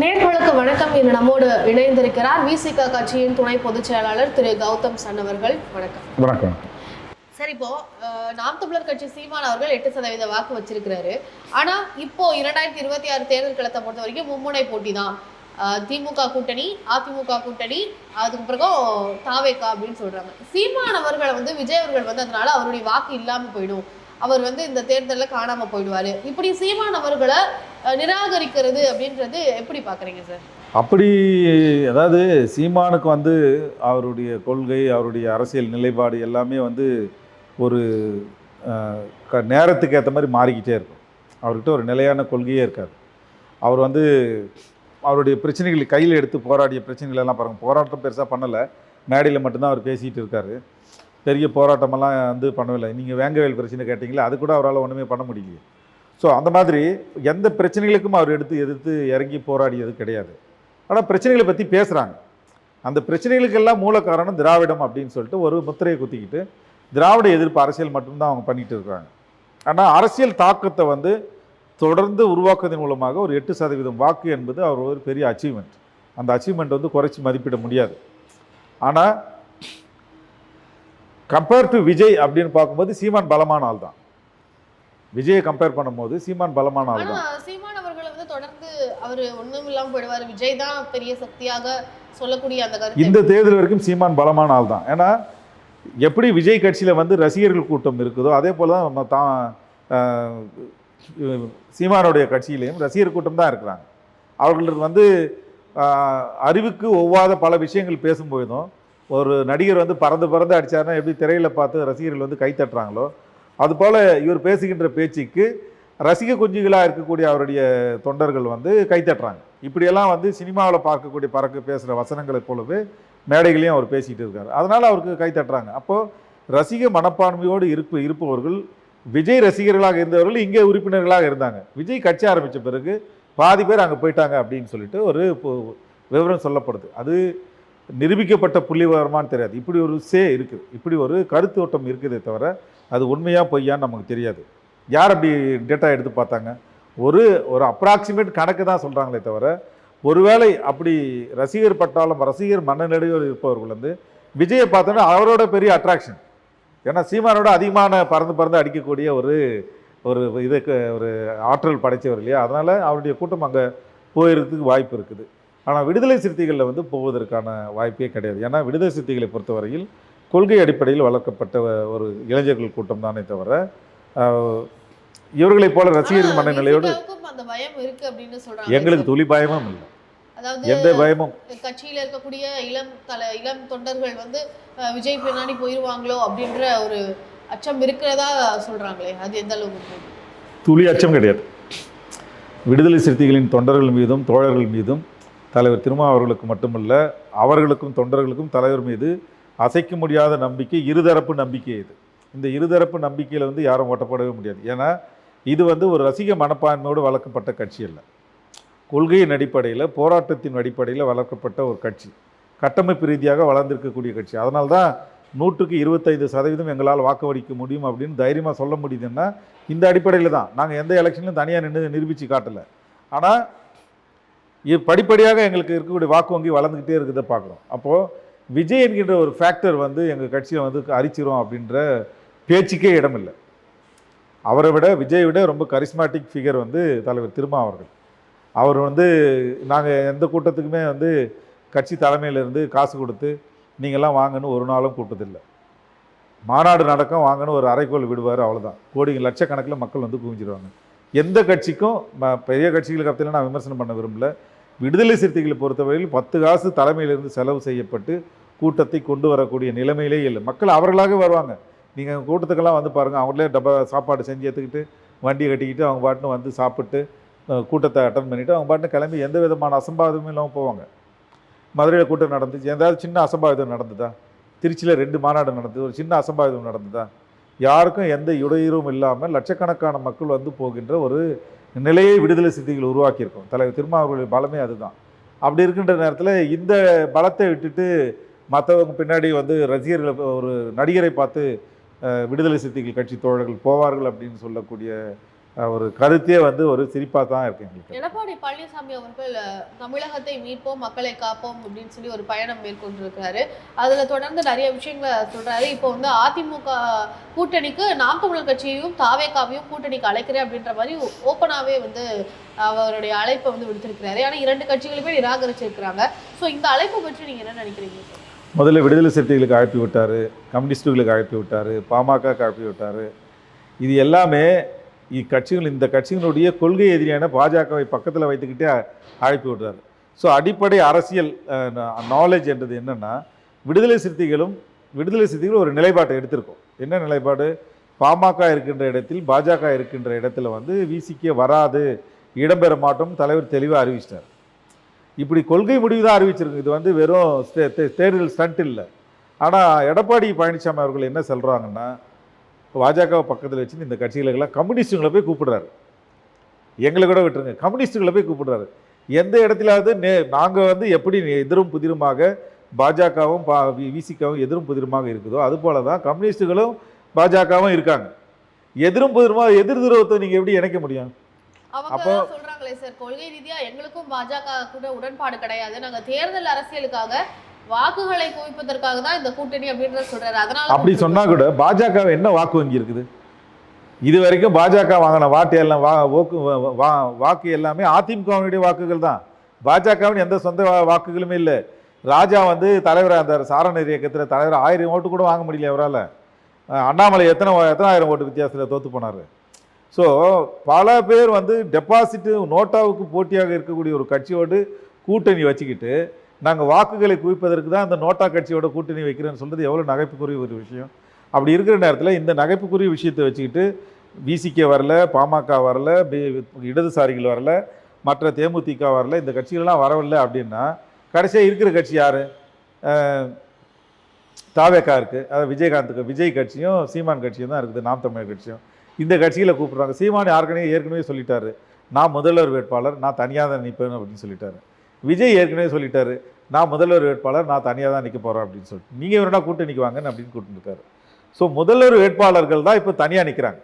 நேர்களுக்கு வணக்கம் இன்று நம்மோடு இணைந்திருக்கிறார் விசிக கட்சியின் துணை பொதுச் செயலாளர் திரு கௌதம் சன் அவர்கள். வணக்கம். வணக்கம். சார் இப்போ நாம் தமிழர் கட்சி சீமான் அவர்கள் எட்டு சதவீத வாக்கு வச்சிருக்கிறாரு. ஆனா இப்போ இரண்டாயிரத்தி இருபத்தி ஆறு தேர்தல் களத்தை பொறுத்த வரைக்கும் மும்முனை போட்டி தான். திமுக கூட்டணி அதிமுக கூட்டணி அதுக்கு பிறகும் தாவேக்கா அப்படின்னு சொல்றாங்க. சீமான் அவர்களை வந்து விஜய் அவர்கள் வந்து அதனால அவருடைய வாக்கு இல்லாம போயிடும். அவர் வந்து இந்த தேர்தலில் காணாமல் போயிடுவார். இப்படி சீமான் அவர்களை நிராகரிக்கிறது அப்படின்றது எப்படி பார்க்குறீங்க சார்? அப்படி அதாவது சீமானுக்கு வந்து அவருடைய கொள்கை அவருடைய அரசியல் நிலைப்பாடு எல்லாமே வந்து ஒரு க- நேரத்துக்கு ஏற்ற மாதிரி மாறிக்கிட்டே இருக்கும். அவர்கிட்ட ஒரு நிலையான கொள்கையே இருக்காது. அவர் வந்து அவருடைய பிரச்சனைகளை கையில் எடுத்து போராடிய பிரச்சனைகள் எல்லாம் பாருங்கள் போராட்டம் பெருசாக பண்ணலை. மேடையில் மட்டும்தான் அவர் பேசிகிட்டு இருக்காரு. பெரிய போராட்டமெல்லாம் வந்து பண்ணவில்லை. நீங்கள் வேங்கவேல் பிரச்சனை கேட்டிங்களா அது கூட அவரால் ஒன்றுமே பண்ண முடியலையே. ஸோ அந்த மாதிரி எந்த பிரச்சனைகளுக்கும் அவர் எடுத்து எதிர்த்து இறங்கி போராடியது கிடையாது. ஆனால் பிரச்சனைகளை பற்றி பேசுகிறாங்க அந்த பிரச்சனைகளுக்கெல்லாம் மூல காரணம் திராவிடம் அப்படின்னு சொல்லிட்டு ஒரு முத்திரையை குத்திக்கிட்டு திராவிட எதிர்ப்பு அரசியல் மட்டும்தான் அவங்க பண்ணிட்டு இருக்காங்க. ஆனால் அரசியல் தாக்கத்தை வந்து தொடர்ந்து உருவாக்குவதன் மூலமாக ஒரு எட்டு சதவீதம் வாக்கு என்பது அவர் ஒரு பெரிய அச்சீவ்மெண்ட் அந்த அச்சீவ்மெண்ட் வந்து குறைச்சி மதிப்பிட முடியாது. ஆனால் கம்பேர் டு விஜய் அப்படின்னு பார்க்கும்போது சீமான் பலமான ஆள் தான். விஜயை கம்பேர் பண்ணும்போது சீமான் பலமான ஆள் தான். சீமான் அவர்கள் வந்து தொடர்ந்து அவர் ஒண்ணும் இல்லாம போயிடுவாரு. விஜய் தான் பெரிய சக்தியாக சொல்லக்கூடிய அந்த கருத்து. இந்த தேர்தல் வரைக்கும் சீமான் பலமான ஆள் தான். ஏன்னா எப்படி விஜய் கட்சியில் வந்து ரசிகர்கள் கூட்டம் இருக்குதோ அதே போல் தான் தான் சீமானுடைய கட்சியிலையும் ரசிகர் கூட்டம் தான் இருக்கிறாங்க. அவர்களுக்கு வந்து அறிவுக்கு ஒவ்வாத பல விஷயங்கள் பேசும்போதும் ஒரு நடிகர் வந்து பறந்து பறந்து அடித்தார்னா எப்படி திரையில் பார்த்து ரசிகர்கள் வந்து கைத்தட்டுறாங்களோ அதுபோல் இவர் பேசுகின்ற பேச்சுக்கு ரசிக குஞ்சுகளாக இருக்கக்கூடிய அவருடைய தொண்டர்கள் வந்து கைத்தட்டுறாங்க இப்படியெல்லாம் வந்து சினிமாவில் பார்க்கக்கூடிய பறக்க பேசுகிற வசனங்களைப் போலவே மேடைகளையும் அவர் பேசிகிட்டு இருக்கார். அதனால் அவருக்கு கைத்தட்டுறாங்க அப்போது ரசிக மனப்பான்மையோடு இருப்பு இருப்பவர்கள் விஜய் ரசிகர்களாக இருந்தவர்கள் இங்கே உறுப்பினர்களாக இருந்தாங்க. விஜய் கட்சி ஆரம்பித்த பிறகு பாதி பேர் அங்கே போயிட்டாங்க அப்படின்னு சொல்லிட்டு ஒரு விவரம் சொல்லப்படுது. அது நிரூபிக்கப்பட்ட புள்ளி விவரமானு தெரியாது. இப்படி ஒரு சே இருக்குது இப்படி ஒரு கருத்து ஓட்டம் இருக்குதே தவிர அது உண்மையாக பொய்யான்னு நமக்கு தெரியாது. யார் அப்படி டேட்டா எடுத்து பார்த்தாங்க? ஒரு ஒரு அப்ராக்சிமேட் கணக்கு தான் சொல்கிறாங்களே தவிர ஒருவேளை அப்படி ரசிகர் பட்டாலும் ரசிகர் மன்னநடிகர் இருப்பவர்கள் வந்து விஜயை பார்த்தோன்னா அவரோட பெரிய அட்ராக்ஷன் ஏன்னா சீமானோட அதிகமான பறந்து பறந்து அடிக்கக்கூடிய ஒரு ஒரு இதுக்கு ஒரு ஆற்றல் படைத்தவர் இல்லையா? அதனால் அவருடைய கூட்டம் அங்கே போயிருக்கிறதுக்கு வாய்ப்பு இருக்குது. ஆனால் விடுதலை சிறுத்தைகளில் வந்து போவதற்கான வாய்ப்பே கிடையாது. ஏன்னா விடுதலை சிறுத்தைகளை பொறுத்தவரையில் கொள்கை அடிப்படையில் வளர்க்கப்பட்ட ஒரு இளைஞர்கள் கூட்டம் தானே தவிர இவர்களைப் போல ரசிகர்கள் மனநிலையோடு எங்களுக்கு துளி பயமும் இல்லை. அதாவது எந்த பயமும். கட்சியில இருக்கக்கூடிய இளம் தல இளம் தொண்டர்கள் வந்து விஜய் பின்னாடி போயிருவாங்களோ அப்படின்ற ஒரு அச்சம் இருக்கிறதா சொல்றாங்களே அது எந்த அளவுக்கு? துளி அச்சம் கிடையாது. விடுதலை சிறுத்தைகளின் தொண்டர்கள் மீதும் தோழர்கள் மீதும் தலைவர் திருமா அவர்களுக்கு மட்டுமல்ல அவர்களுக்கும் தொண்டர்களுக்கும் தலைவர் மீது அசைக்க முடியாத நம்பிக்கை இருதரப்பு நம்பிக்கை இது. இந்த இருதரப்பு நம்பிக்கையில் வந்து யாரும் ஓட்டப்படவே முடியாது. ஏன்னா இது வந்து ஒரு ரசிக மனப்பான்மையோடு வளர்க்கப்பட்ட கட்சி அல்ல. கொள்கையின் அடிப்படையில் போராட்டத்தின் அடிப்படையில் வளர்க்கப்பட்ட ஒரு கட்சி. கட்டமைப்பு ரீதியாக வளர்ந்திருக்கக்கூடிய கட்சி. அதனால தான் நூற்றுக்கு இருபத்தைந்து சதவீதம் எங்களால் வாக்களிக்க முடியும் அப்படின்னு தைரியமாக சொல்ல முடியுதுன்னா இந்த அடிப்படையில் தான். நாங்கள் எந்த எலெக்ஷன்லையும் தனியாக நின்று நிரூபித்து காட்டலை. ஆனால் இது படிப்படியாக எங்களுக்கு இருக்கக்கூடிய வாக்கு வங்கி வளர்ந்துக்கிட்டே இருக்கிறத பார்க்குறோம். அப்போது விஜய் என்கின்ற ஒரு ஃபேக்டர் வந்து எங்கள் கட்சியை வந்து அரிச்சிரும் அப்படின்ற பேச்சுக்கே இடமில்லை. அவரை விட விஜய் விட ரொம்ப கரிஸ்மாட்டிக் ஃபிகர் வந்து தலைவர் திருமா அவர்கள். அவர் வந்து நாங்கள் எந்த கூட்டத்துக்குமே வந்து கட்சி தலைமையிலேருந்து காசு கொடுத்து நீங்கள்லாம் வாங்கன்னு ஒரு நாளும் கூட்டதில்லை மாநாடு நடக்கும் வாங்கன்னு ஒரு அரைக்கோள் விடுவார் அவ்வளோதான் கோடி லட்சக்கணக்கில் மக்கள் வந்து குவிஞ்சிடுவாங்க எந்த கட்சிக்கும் பெரிய கட்சிகளுக்கு அப்படி நான் விமர்சனம் பண்ண விரும்பல. விடுதலை சிறுத்தைகளை பொறுத்தவரையில் பத்து காசு தலைமையிலிருந்து செலவு செய்யப்பட்டு கூட்டத்தை கொண்டு வரக்கூடிய நிலைமையிலே இல்லை. மக்கள் அவர்களாக வருவாங்க. நீங்கள் கூட்டத்துக்கெல்லாம் வந்து பாருங்கள் அவங்களே டப்பா சாப்பாடு செஞ்சு எடுத்துக்கிட்டு வண்டியை கட்டிக்கிட்டு அவங்க பாட்டுன்னு வந்து சாப்பிட்டு கூட்டத்தை அட்டன் பண்ணிவிட்டு அவங்க பாட்டுன்னு கிளம்பி எந்த விதமான அசம்பாவிதமும் இல்லாமல் போவாங்க. மதுரையில் கூட்டம் நடந்துச்சு. ஏதாவது சின்ன அசம்பாவிதம் நடந்ததா? திருச்சியில் ரெண்டு மாநாடு நடந்தது. ஒரு சின்ன அசம்பாவிதம் நடந்ததா? யாருக்கும் எந்த இடையூறும் இல்லாமல் லட்சக்கணக்கான மக்கள் வந்து போகின்ற ஒரு நிலையை விடுதலை சிறுத்தைகள் உருவாக்கியிருக்கோம். தலைவர் திருமாவர்களுடைய பலமே அதுதான். அப்படி இருக்கின்ற நேரத்தில் இந்த பலத்தை விட்டுட்டு மற்றவங்க பின்னாடி வந்து ரசிகர்களை ஒரு நடிகரை பார்த்து விடுதலை சிறுத்தைகள் கட்சி தோழர்கள் போவார்கள் அப்படின்னு சொல்லக்கூடிய ஒரு கருத்தே வந்து ஒரு சிரிப்பாக தான் இருக்கு எங்களுக்கு. எடப்பாடி பழனிசாமி அவர்கள் தமிழகத்தை மீட்போம் மக்களை காப்போம் அப்படின்னு சொல்லி ஒரு பயணம் மேற்கொண்டிருக்கிறாரு. அதுல தொடர்ந்து நிறைய விஷயங்களை சொல்றாரு. இப்போ வந்து அதிமுக கூட்டணிக்கு நாம் தமிழர் கட்சியையும் தாவேகாவையும் கூட்டணிக்கு அழைக்கிறேன் அப்படின்ற மாதிரி ஓப்பனாவே வந்து அவருடைய அழைப்பை வந்து விடுத்திருக்கிறாரு. ஆனா இரண்டு கட்சிகளுமே நிராகரிச்சிருக்கிறாங்க. ஸோ இந்த அழைப்பை பற்றி நீங்க என்ன நினைக்கிறீங்க? முதல்ல விடுதலை சிறுத்தைகளுக்கு அழைப்பு விட்டார் கம்யூனிஸ்டுகளுக்கு அழைப்பு விட்டார் பாமகக்கு அழைப்பு விட்டார். இது எல்லாமே இக்கட்சிகள் இந்த கட்சிகளுடைய கொள்கை எதிரியான பாஜகவை பக்கத்தில் வைத்துக்கிட்டே அழைப்பு விடுறாரு. ஸோ அடிப்படை அரசியல் நாலேஜ் என்றது என்னென்னா விடுதலை சிறுத்தைகளும் விடுதலை சிறுத்தைகள் ஒரு நிலைப்பாட்டை எடுத்திருக்கோம். என்ன நிலைப்பாடு? பாமக இருக்கின்ற இடத்தில் பாஜக இருக்கின்ற இடத்துல வந்து விசிக்க வராது இடம்பெற மாட்டோம் தலைவர் தெளிவாக அறிவிச்சிட்டார். இப்படி கொள்கை முடிவு தான் அறிவிச்சிருக்கு. இது வந்து வெறும் ஸ்டே- தே- தேர்தல் ஸ்டண்ட் இல்லை. ஆனால் எடப்பாடி பழனிசாமி அவர்கள் என்ன சொல்கிறாங்கன்னா பாஜகவை பக்கத்தில் வச்சு இந்த கட்சிகளுக்கெல்லாம் கம்யூனிஸ்ட்டுங்களை போய் கூப்பிடுறாரு. எங்களை கூட விட்டுருங்க. கம்யூனிஸ்ட்டுகளை போய் கூப்பிடுறாரு. எந்த இடத்துலாவது நே நாங்கள் வந்து எப்படி எதிரும் புதிருமாக பாஜகவும் பா விசிகாவும் எதிரும் புதிருமாக இருக்குதோ அதுபோல தான் கம்யூனிஸ்ட்டுகளும் பாஜகவும் இருக்காங்க. எதிரும் புதிருமாக எதிர் துருவத்தை நீங்கள் எப்படி இணைக்க முடியும்? அப்போ- சொல்றாங்களே சார் கொள்கை ரீதியா எங்களுக்கும் பாஜக கூட உடன்பாடு கிடையாது. நாங்க தேர்தல் அரசியலுக்காக வாக்குகளை குவிப்பதற்காக தான் இந்த கூட்டணி அப்படின்றத சொல்றாரு. அதனால அப்படி சொன்னா கூட பாஜக என்ன வாக்கு வங்கி இருக்குது? இது வரைக்கும் பாஜக வாங்கின வாட்டு எல்லாம் வா ஓக்கு வா- வாக்கு எல்லாமே அதிமுகவினுடைய வாக்குகள் தான். பாஜகவின் எந்த சொந்த வாக்குகளுமே இல்லை. ராஜா வந்து தலைவர் அந்த சாரணர் இயக்கத்தில் தலைவர் ஆயிரம் ஓட்டு கூட வாங்க முடியல அவரால். அண்ணாமலை எத்தனை எத்தனாயிரம் ஓட்டு வித்தியாசத்தில் தோற்று போனார். ஸோ பல பேர் வந்து டெபாசிட்டு நோட்டாவுக்கு போட்டியாக இருக்கக்கூடிய ஒரு கட்சியோடு கூட்டணி வச்சுக்கிட்டு நாங்கள் வாக்குகளை குவிப்பதற்கு தான் அந்த நோட்டா கட்சியோட கூட்டணி வைக்கிறேன்னு சொல்கிறது எவ்வளோ நகைப்புக்குரிய ஒரு விஷயம். அப்படி இருக்கிற நேரத்தில் இந்த நகைப்புக்குரிய விஷயத்தை வச்சுக்கிட்டு விசிகே வரல பாமக வரல இடதுசாரிகள் வரல மற்ற தேமுதிக வரல இந்த கட்சிகள்லாம் வரவில்லை அப்படின்னா கடைசியாக இருக்கிற கட்சி யார்? தாவேக்கா இருக்குது அதாவது விஜயகாந்துக்கு விஜய் கட்சியும் சீமான் கட்சியும் தான் இருக்குது நாம் தமிழர் கட்சியும். இந்த கட்சியில் கூப்பிட்றாங்க. சீமான் ஏற்கனவே ஏற்கனவே சொல்லிட்டாரு. நான் முதல்வர் வேட்பாளர் நான் தனியாக தான் நிற்பேன் அப்படின்னு சொல்லிட்டாரு. விஜய் ஏற்கனவே சொல்லிட்டாரு. நான் முதல்வர் வேட்பாளர் நான் தனியாக தான் நிற்க போகிறேன் அப்படின்னு சொல்லிட்டு. நீங்கள் வேணா கூட்டணிக்கு வாங்கன்னு அப்படின்னு கூப்பிட்டுருக்காரு ஸோ முதல்வர் வேட்பாளர்கள் தான் இப்போ தனியாக நிற்கிறாங்க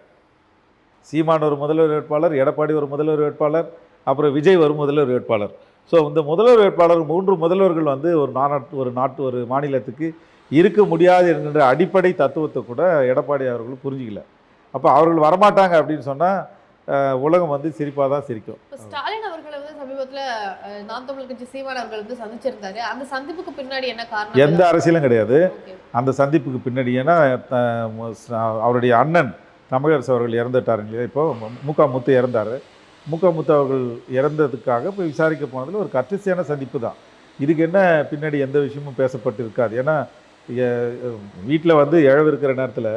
சீமான் ஒரு முதல்வர் வேட்பாளர் எடப்பாடி ஒரு முதல்வர் வேட்பாளர் அப்புறம் விஜய் ஒரு முதல்வர் வேட்பாளர். ஸோ இந்த முதல்வர் வேட்பாளர் மூன்று முதல்வர்கள் வந்து ஒரு நாட்டு ஒரு நாட்டு ஒரு மாநிலத்துக்கு இருக்க முடியாது என்கின்ற அடிப்படை தத்துவத்தை கூட எடப்பாடி அவர்கள் புரிஞ்சிக்கல. அப்போ அவர்கள் வரமாட்டாங்க அப்படின்னு சொன்னால் உலகம் வந்து சிரிப்பாக தான் சிரிக்கும். ஸ்டாலின் அவர்களை வந்து சமீபத்துல நாம் தமிழர் கட்சி சீமான் அவர்கள் வந்து சந்திச்சிருந்தாரு. அந்த சந்திப்புக்கு பின்னாடி என்ன காரணம் எந்த அரசியலும் கிடையாது. அந்த சந்திப்புக்கு பின்னாடி ஏன்னா அவருடைய அண்ணன் தமிழரசு அவர்கள் இறந்துட்டார் இல்லையா? இப்போ முக முத்து இறந்தார். முக முத்து அவர்கள் இறந்ததுக்காக போய் விசாரிக்க போனதில் ஒரு கர்த்தசியான சந்திப்பு தான். இதுக்கு என்ன பின்னாடி எந்த விஷயமும் பேசப்பட்டு இருக்காது ஏன்னா வீட்டில் வந்து இழவு இருக்கிற நேரத்தில்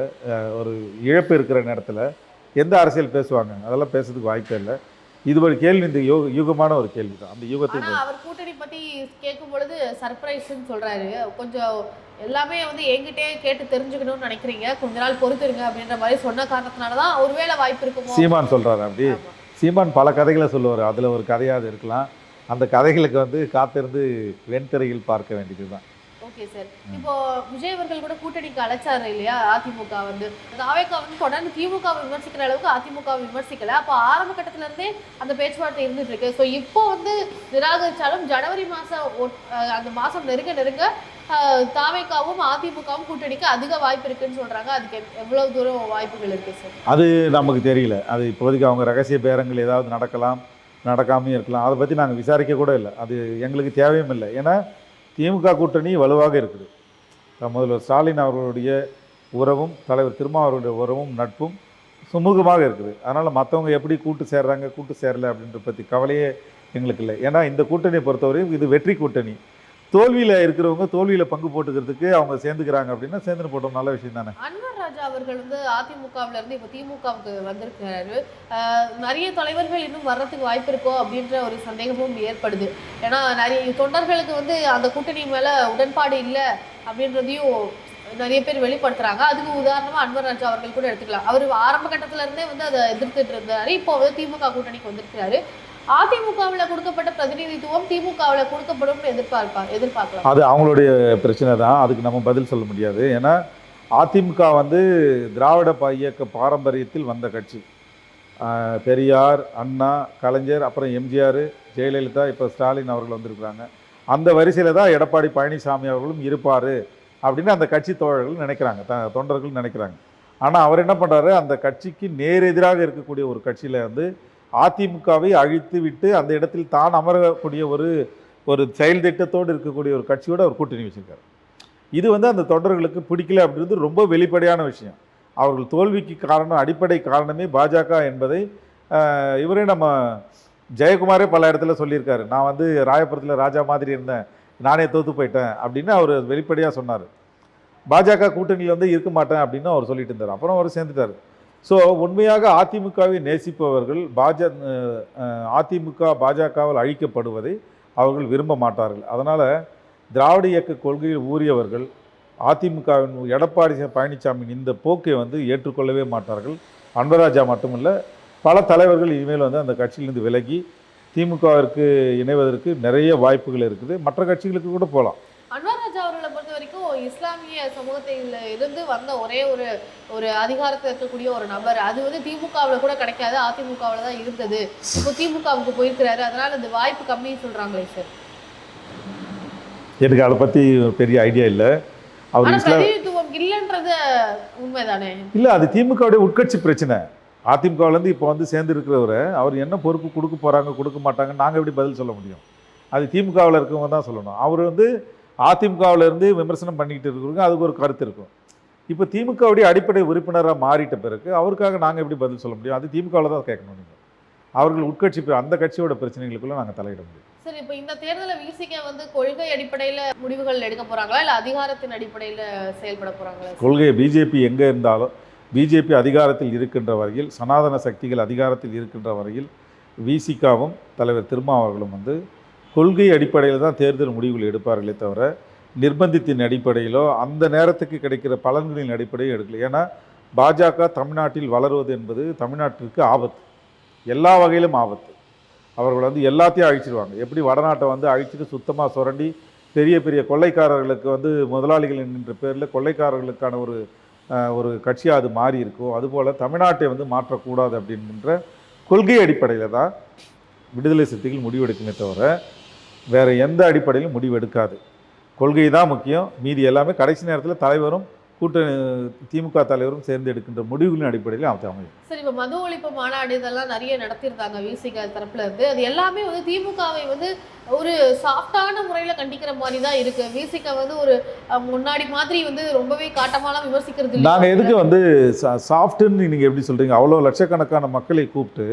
ஒரு இழப்பு இருக்கிற நேரத்தில் எந்த அரசியல் பேசுவாங்க? அதெல்லாம் பேசுறதுக்கு வாய்ப்பே இல்லை. இது ஒரு கேள்வி இந்த யூ யூகமான ஒரு கேள்வி தான். அந்த ஆனா யூகத்துக்கு அவர் கூட்டணி பத்தி கேட்கும் பொழுது சர்ப்ரைஸ்ன்னு சொல்றாரு. கொஞ்சம் எல்லாமே வந்து என்கிட்டயே கேட்டு தெரிஞ்சுக்கணும்னு நினைக்கிறீங்க. கொஞ்ச நாள் பொறுத்துருங்க அப்படின்ற மாதிரி சொன்ன காரணத்தினால தான் ஒருவேளை வாய்ப்பு இருக்குமோ? சீமான் சொல்கிறாரு அப்படி. சீமான் பல கதைகளை சொல்லுவார். அதில் ஒரு கதையாக இருக்கலாம். அந்த கதைகளுக்கு வந்து காத்திருந்து வெண்திரையில் பார்க்க வேண்டியது தான் ஓகே சார் இப்போ விஜய் அவர்கள் கூட கூட்டணிக்கு அழைச்சாரு இல்லையா? அதிமுக வந்து. தாவேக்கா வந்து தொடர்ந்து திமுக விமர்சிக்கிற அளவுக்கு அதிமுக விமர்சிக்கல. அப்போ ஆரம்ப கட்டத்துல இருந்தே அந்த பேச்சுவார்த்தை இருந்துட்டு இருக்கு ஸோ இப்போ வந்து நிராகரிச்சாலும் ஜனவரி மாசம் ஒட்- அந்த மாசம் நெருங்க நெருங்க அஹ், தாவேக்காவும் அதிமுகவும் கூட்டணிக்கு அதிக வாய்ப்பு இருக்குன்னு சொல்றாங்க. அதுக்கு எவ்வளவு தூரம் வாய்ப்புகள் இருக்கு சார் அது நமக்கு தெரியல. அது இப்போதைக்கு அவங்க ரகசிய பேரங்கள் ஏதாவது நடக்கலாம் நடக்காமையும் இருக்கலாம். அதை பற்றி நாங்கள் விசாரிக்க கூட இல்லை. அது எங்களுக்கு தேவையும் இல்லை. ஏன்னா திமுக கூட்டணி வலுவாக இருக்குது. முதல்வர் ஸ்டாலின் அவர்களுடைய உறவும் தலைவர் திருமாவர்களுடைய உறவும் நட்பும் சுமூகமாக இருக்குது. அதனால் மற்றவங்க எப்படி கூட்டு சேர்றாங்க கூட்டு சேரலை அப்படின்ற பற்றி கவலையே எங்களுக்கு இல்லை. ஏன்னா இந்த கூட்டணியை பொறுத்தவரையும் இது வெற்றி கூட்டணி. தோல்வியில் இருக்கிறவங்க தோல்வியில் பங்கு போட்டுக்கிறதுக்கு அவங்க சேர்ந்துக்கிறாங்க அப்படின்னா சேர்ந்து போட்டோம். நல்ல விஷயம் தானே? அன்வர் ராஜா அவர்கள் வந்து அதிமுகவில் இருந்து இப்போ திமுகவுக்கு வந்திருக்கிறாரு. நிறைய தலைவர்கள் இன்னும் வர்றதுக்கு வாய்ப்பு இருக்கோ அப்படின்ற ஒரு சந்தேகமும் ஏற்படுது. ஏன்னா நிறைய தொண்டர்களுக்கு வந்து அந்த கூட்டணி மேலே உடன்பாடு இல்லை அப்படின்றதையும் நிறைய பேர் வெளிப்படுத்துறாங்க. அதுக்கு உதாரணமா அன்வர் ராஜா அவர்கள் கூட எடுத்துக்கலாம். அவர் ஆரம்ப கட்டத்துல இருந்தே வந்து அதை எதிர்த்துட்டு இருந்தாரு. இப்போ வந்து திமுக கூட்டணிக்கு வந்திருக்கிறாரு. அதிமுகவில் கொடுக்கப்பட்ட பிரதிநிதித்துவம் திமுகவில் கொடுக்கப்படும் எதிர்பார்ப்பா எதிர்பார்க்கலாம். அது அவங்களுடைய பிரச்சனை தான். அதுக்கு நம்ம பதில் சொல்ல முடியாது. ஏன்னா அதிமுக வந்து திராவிட இயக்க பாரம்பரியத்தில் வந்த கட்சி. பெரியார் அண்ணா கலைஞர் அப்புறம் எம்ஜிஆர் ஜெயலலிதா இப்போ ஸ்டாலின் அவர்கள் வந்திருக்கிறாங்க. அந்த வரிசையில் தான் எடப்பாடி பழனிசாமி அவர்களும் இருப்பார் அப்படின்னு அந்த கட்சி தோழர்கள் நினைக்கிறாங்க. த தொண்டர்கள் நினைக்கிறாங்க. ஆனால் அவர் என்ன பண்ணுறாரு அந்த கட்சிக்கு நேரெதிராக இருக்கக்கூடிய ஒரு கட்சியில் வந்து அதிமுகவை அழித்து விட்டு அந்த இடத்தில் தான் அமரக்கூடிய ஒரு ஒரு செயல் திட்டத்தோடு இருக்கக்கூடிய ஒரு கட்சியோடு அவர் கூட்டணி வச்சுருக்காரு. இது வந்து அந்த தொண்டர்களுக்கு பிடிக்கல அப்படின்றது ரொம்ப வெளிப்படையான விஷயம். அவர்கள் தோல்விக்கு காரணம் அடிப்படை காரணமே பாஜக என்பதை இவரே நம்ம ஜெயக்குமாரே பல இடத்துல சொல்லியிருக்காரு. நான் வந்து ராயபுரத்தில் ராஜா மாதிரி இருந்தேன் நானே தோத்து போயிட்டேன் அப்படின்னு அவர் வெளிப்படையாக சொன்னார். பாஜக கூட்டணியில் வந்து இருக்க மாட்டேன் அப்படின்னு அவர் சொல்லிட்டு இருந்தார். அப்புறம் அவர் சேர்ந்துட்டார். ஸோ உண்மையாக அதிமுகவை நேசிப்பவர்கள் பாஜ அதிமுக பாஜகவால் அழிக்கப்படுவதை அவர்கள் விரும்ப மாட்டார்கள். அதனால் திராவிட இயக்க கொள்கையில் ஊறியவர்கள் அதிமுகவின் எடப்பாடி பழனிசாமியின் இந்த போக்கை வந்து ஏற்றுக்கொள்ளவே மாட்டார்கள். அன்பராஜா மட்டுமல்ல பல தலைவர்கள் இனிமேல் வந்து அந்த கட்சியிலிருந்து விலகி திமுகவிற்கு இணைவதற்கு நிறைய வாய்ப்புகள் இருக்குது. மற்ற கட்சிகளுக்கு கூட போகலாம் அன்வர் ராஜா அவர்களை பொறுத்த வரைக்கும் இஸ்லாமிய சமூகத்தில் இருந்து வந்த ஒரே ஒரு ஒரு அதிகாரத்தில் இருக்கக்கூடிய ஒரு நபர். அது வந்து திமுகவில் கூட கிடைக்காது. அதிமுகவில் தான் இருந்தது. இப்போ திமுகவுக்கு போயிருக்கிறாரு. அதனால இந்த வாய்ப்பு கம்மின்னு சொல்றாங்களே சார். எனக்கு அதை பற்றி பெரிய ஐடியா இல்லை. அவர் பிரதிநிதித்துவம் இல்லைன்றது உண்மைதானே? இல்லை அது திமுகவுடைய உட்கட்சி பிரச்சனை. அதிமுகவிலேருந்து இப்போ வந்து சேர்ந்து இருக்கிறவரை அவர் என்ன பொறுப்பு கொடுக்க போகிறாங்க கொடுக்க மாட்டாங்க நாங்கள் எப்படி பதில் சொல்ல முடியும்? அது திமுகவில் இருக்கவங்க தான் சொல்லணும். அவர் வந்து அதிமுகவில் இருந்து விமர்சனம் பண்ணிக்கிட்டு இருக்கிறவங்க அதுக்கு ஒரு கருத்து இருக்கும். இப்போ திமுகவுடைய அடிப்படை உறுப்பினராக மாறிட்ட பிறகு அவருக்காக நாங்கள் எப்படி பதில் சொல்ல முடியும்? அது திமுகவில் தான் கேட்கணும் நீங்கள் அவர்கள் உட்கட்சி அந்த கட்சியோட பிரச்சனைகளுக்குள்ள நாங்கள் தலையிட முடியும். சரி இப்போ இந்த தேர்தலை விசிக வந்து கொள்கை அடிப்படையில முடிவுகள் எடுக்க போறாங்களா? இல்ல அதிகாரத்தின் அடிப்படையில செயல்பட போறாங்களா? கொள்கை பிஜேபி எங்கே இருந்தாலும் பிஜேபி அதிகாரத்தில் இருக்கின்ற வரையில் சனாதன சக்திகள் அதிகாரத்தில் இருக்கின்ற வரையில் விசிகாவும் தலைவர் திருமாவர்களும் வந்து கொள்கை அடிப்படையில் தான் தேர்தல் முடிவுகள் எடுப்பார்களே தவிர நிர்பந்தத்தின் அடிப்படையிலோ அந்த நேரத்துக்கு கிடைக்கிற பலன்களின் அடிப்படையோ எடுக்கல. ஏன்னா பாஜக தமிழ்நாட்டில் வளருவது என்பது தமிழ்நாட்டிற்கு ஆபத்து. எல்லா வகையிலும் ஆபத்து. அவர்கள் வந்து எல்லாத்தையும் அழிச்சிடுவாங்க எப்படி வடநாட்டை வந்து அழிச்சிட்டு சுத்தமாக சுரண்டி பெரிய பெரிய கொள்ளைக்காரர்களுக்கு வந்து முதலாளிகள் என்கின்ற பேரில் கொள்ளைக்காரர்களுக்கான ஒரு ஒரு கட்சியாக அது மாறி இருக்கும் அதுபோல் தமிழ்நாட்டை வந்து மாற்றக்கூடாது அப்படின்ற கொள்கை அடிப்படையில் தான் விடுதலை சிறுத்தைகள் முடிவெடுக்குமே தவிர வேறு எந்த அடிப்படையிலும் முடிவு எடுக்காது. கொள்கை தான் முக்கியம். மீதி எல்லாமே கடைசி நேரத்தில் தலைவரும் கூட்டணி திமுக தலைவரும் சேர்ந்து எடுக்கின்ற முடிவுகளின் அடிப்படையில் அது அமையும். சரி இப்போ மது ஒழிப்பு மாநாடு இதெல்லாம் நிறைய நடத்தியிருந்தாங்க விசிக தரப்புல இருந்து. அது எல்லாமே வந்து திமுகவை வந்து ஒரு சாஃப்டான முறையில கண்டிக்கிற மாதிரி தான் இருக்கு. விசிக வந்து ஒரு முன்னாடி மாதிரி வந்து ரொம்பவே காட்டமாலாம் விமர்சிக்கிறது. நாங்கள் எதுக்கு வந்து சாஃப்ட்டுன்னு நீங்கள் எப்படி சொல்கிறீங்க அவ்வளோ லட்சக்கணக்கான மக்களை கூப்பிட்டு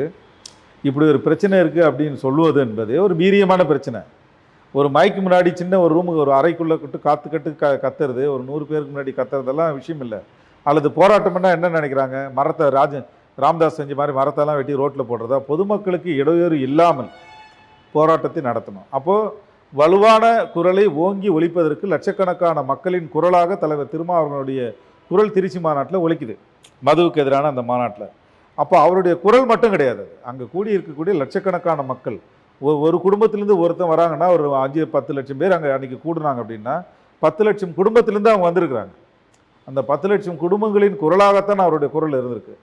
இப்படி ஒரு பிரச்சனை இருக்குது அப்படின்னு சொல்லுவது என்பது ஒரு வீரியமான பிரச்சனை. ஒரு மைக்கு முன்னாடி சின்ன ஒரு ரூமுக்கு ஒரு அறைக்குள்ளே கட்டு காத்து கட்டு க கத்துறது ஒரு நூறு பேருக்கு முன்னாடி கத்துறதெல்லாம் விஷயம் இல்லை. அல்லது போராட்டம் பண்ணால் என்ன நினைக்கிறாங்க? மரத்தை ராஜ ராம்தாஸ் செஞ்ச மாதிரி மரத்தெல்லாம் வெட்டி ரோட்டில் போடுறதா? பொதுமக்களுக்கு இடையூறு இல்லாமல் போராட்டத்தை நடத்தணும். அப்போது வலுவான குரலை ஓங்கி ஒழிப்பதற்கு லட்சக்கணக்கான மக்களின் குரலாக தலைவர் திருமாவளவனுடைய குரல் திருச்சி மாநாட்டில் ஒழிக்குது மதுவுக்கு எதிரான அந்த மாநாட்டில். அப்போ அவருடைய குரல் மட்டும் கிடையாது. அங்கே கூடி இருக்கக்கூடிய லட்சக்கணக்கான மக்கள் ஒ- ஒரு குடும்பத்திலேருந்து ஒருத்தன் வராங்கன்னா ஒரு அஞ்சு பத்து லட்சம் பேர் அங்கே அன்றைக்கி கூடுனாங்க அப்படின்னா பத்து லட்சம் குடும்பத்திலேருந்து அவங்க வந்திருக்கிறாங்க. அந்த பத்து லட்சம் குடும்பங்களின் குரலாகத்தான் அவருடைய குரல் இருந்திருக்கு.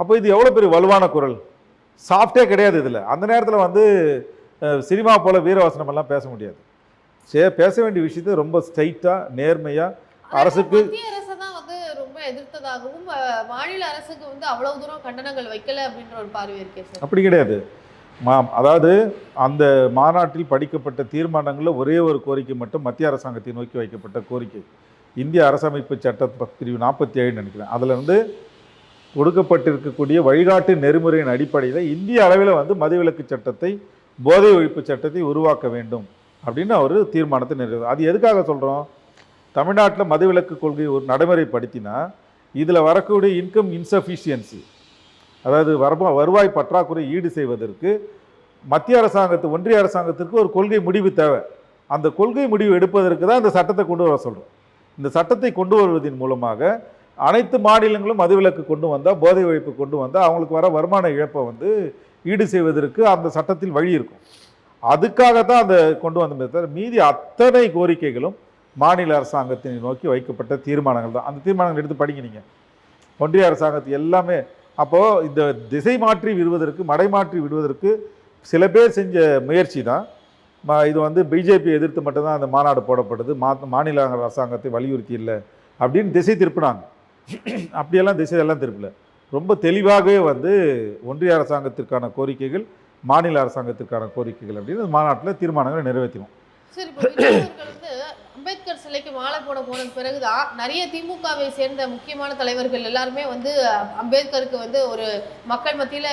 அப்போ இது எவ்வளோ பெரிய வலுவான குரல்? சாஃப்டே கிடையாது இதில். அந்த நேரத்தில் வந்து சினிமா போல வீரவசனம் எல்லாம் பேச முடியாது. சே பேச வேண்டிய விஷயத்தை ரொம்ப ஸ்ட்ரைட்டாக நேர்மையாக அரசுக்கு- மத்திய அரசை தான் வந்து ரொம்ப எதிர்த்ததாகவும் மாநில அரசுக்கு வந்து அவ்வளவு தூரம் கண்டனங்கள் வைக்கல அப்படின்ற ஒரு பார்வை இருக்கே அப்படி கிடையாது. மா அதாவது அந்த மாநாட்டில் படிக்கப்பட்ட தீர்மானங்களில் ஒரே ஒரு கோரிக்கை மட்டும் மத்திய அரசாங்கத்தை நோக்கி வைக்கப்பட்ட கோரிக்கை. இந்திய அரசமைப்பு சட்ட பிரிவு நாற்பத்தி ஏழு நினைக்கிறேன். அதில் வந்து கொடுக்கப்பட்டிருக்கக்கூடிய வழிகாட்டு நெறிமுறையின் அடிப்படையில் இந்திய அளவில் வந்து மதுவிலக்கு சட்டத்தை போதை ஒழிப்பு சட்டத்தை உருவாக்க வேண்டும் அப்படின்னு அவர் தீர்மானத்தை நிறைவு அது எதுக்காக சொல்கிறோம் தமிழ்நாட்டில் மதுவிலக்கு கொள்கை ஒரு நடைமுறைப்படுத்தினா இதில் வரக்கூடிய இன்கம் இன்சஃபிஷியன்சி அதாவது வரபா வருவாய் பற்றாக்குறை ஈடு செய்வதற்கு மத்திய அரசாங்கத்து ஒன்றிய அரசாங்கத்திற்கு ஒரு கொள்கை முடிவு தேவை. அந்த கொள்கை முடிவு எடுப்பதற்கு தான் இந்த சட்டத்தை கொண்டு வர சொல்கிறோம் இந்த சட்டத்தை கொண்டு வருவதன் மூலமாக அனைத்து மாநிலங்களும் மதுவிலக்கு கொண்டு வந்தால் போதை ஒழிப்பு கொண்டு வந்தால் அவங்களுக்கு வர வருமான இழப்பை வந்து ஈடு செய்வதற்கு அந்த சட்டத்தில் வழி இருக்கும். அதுக்காக தான் அந்த கொண்டு வந்த தவிர மீதி அத்தனை கோரிக்கைகளும் மாநில அரசாங்கத்தினை நோக்கி வைக்கப்பட்ட தீர்மானங்கள் தான். அந்த தீர்மானங்கள் எடுத்து படிங்க நீங்கள் ஒன்றிய அரசாங்கத்து எல்லாமே அப்போது இந்த திசை மாற்றி விடுவதற்கு மடை மாற்றி விடுவதற்கு சில பேர் செஞ்ச முயற்சி தான். இது வந்து பிஜேபி எதிர்த்து மட்டும்தான் அந்த மாநாடு போடப்பட்டது. மா மாநில அரசாங்கத்தை வலியுறுத்தி இல்லை அப்படின்னு திசை திருப்பினாங்க. அப்படியெல்லாம் திசையெல்லாம் திருப்பல. ரொம்ப தெளிவாகவே வந்து ஒன்றிய அரசாங்கத்திற்கான கோரிக்கைகள் மாநில அரசாங்கத்திற்கான கோரிக்கைகள் அப்படின்னு மாநாட்டில் தீர்மானங்களை நிறைவேற்றினோம். அம்பேத்கர் சிலைக்கு மாலை போட போன பிறகுதான் நிறைய திமுகவை சேர்ந்த முக்கியமான தலைவர்கள் எல்லாருமே வந்து அம்பேத்கருக்கு வந்து ஒரு மக்கள் மத்தியில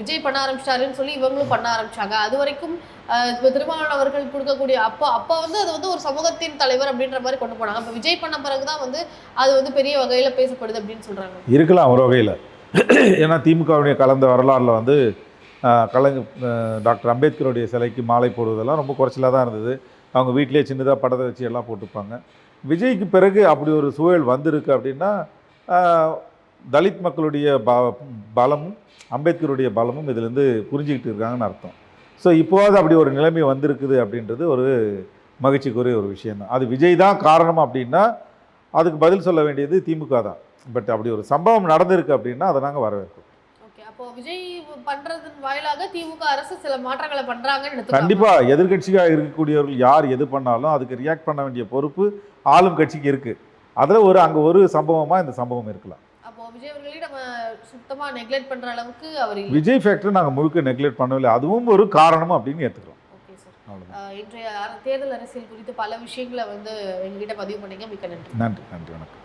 விஜய் பண்ண ஆரம்பிச்சிட்டாருன்னு சொல்லி இவங்களும் பண்ண ஆரம்பிச்சாங்க. அது வரைக்கும் திருமாவளவன் அவர்கள் கொடுக்கக்கூடிய அப்போ அப்போ வந்து அது வந்து ஒரு சமூகத்தின் தலைவர் அப்படின்ற மாதிரி கொண்டு போனாங்க. இப்போ விஜய் பண்ண பிறகுதான் வந்து அது வந்து பெரிய வகையில பேசப்படுது அப்படின்னு சொல்றாங்க. இருக்கலாம் ஒரு வகையில். ஏன்னா திமுகவுடைய கலந்த வரலாறில் வந்து கலைஞர் டாக்டர் அம்பேத்கருடைய சிலைக்கு மாலை போடுவதெல்லாம் ரொம்ப குறைச்சலாக தான் இருந்தது. அவங்க வீட்டிலேயே சின்னதாக படத்தை வச்சு எல்லாம் போட்டுப்பாங்க விஜய்க்கு பிறகு அப்படி ஒரு சூழல் வந்திருக்கு அப்படின்னா தலித் மக்களுடைய ப பலமும் அம்பேத்கருடைய பலமும் இதுலேருந்து புரிஞ்சுக்கிட்டு இருக்காங்கன்னு அர்த்தம். ஸோ இப்போவாது அப்படி ஒரு நிலைமை வந்திருக்குது அப்படின்றது ஒரு மகிழ்ச்சிக்குரிய ஒரு விஷயம் தான் அது விஜய் தான் காரணம் அப்படின்னா அதுக்கு பதில் சொல்ல வேண்டியது திமுக தான். பட் அப்படி ஒரு சம்பவம் நடந்திருக்கு அப்படின்னா அதை நாங்கள் வரவேற்கிறோம். அப்போ விஜய் பண்றதன் வாயிலாக திமுக அரசு சில மாற்றங்களை பண்றாங்கன்னு எடுத்துக்கலாம்? கண்டிப்பாக எதிர்க்கட்சியாக இருக்கக்கூடியவர்கள் யார் எது பண்ணாலும் அதுக்கு ரியாக்ட் பண்ண வேண்டிய பொறுப்பு ஆளும் கட்சிக்கு இருக்குது அதில் ஒரு அங்கே ஒரு சம்பவமாக இந்த சம்பவம் இருக்கலாம். அப்போ விஜய் அவர்களையும் நம்ம சுத்தமா நெக்லெக்ட் பண்ற அளவுக்கு அவர் விஜய் ஃபேக்டர் நாங்கள் முழுக்க நெக்லெக்ட் பண்ணவில்லை. அதுவும் ஒரு காரணம் அப்படின்னு ஆஹ் இன்றைய தேர்தல் அரசியல் குறித்து பல விஷயங்களை வந்து எங்ககிட்ட பதிவு பண்ணீங்க. மிக்க நன்றி. நன்றி நன்றி வணக்கம்.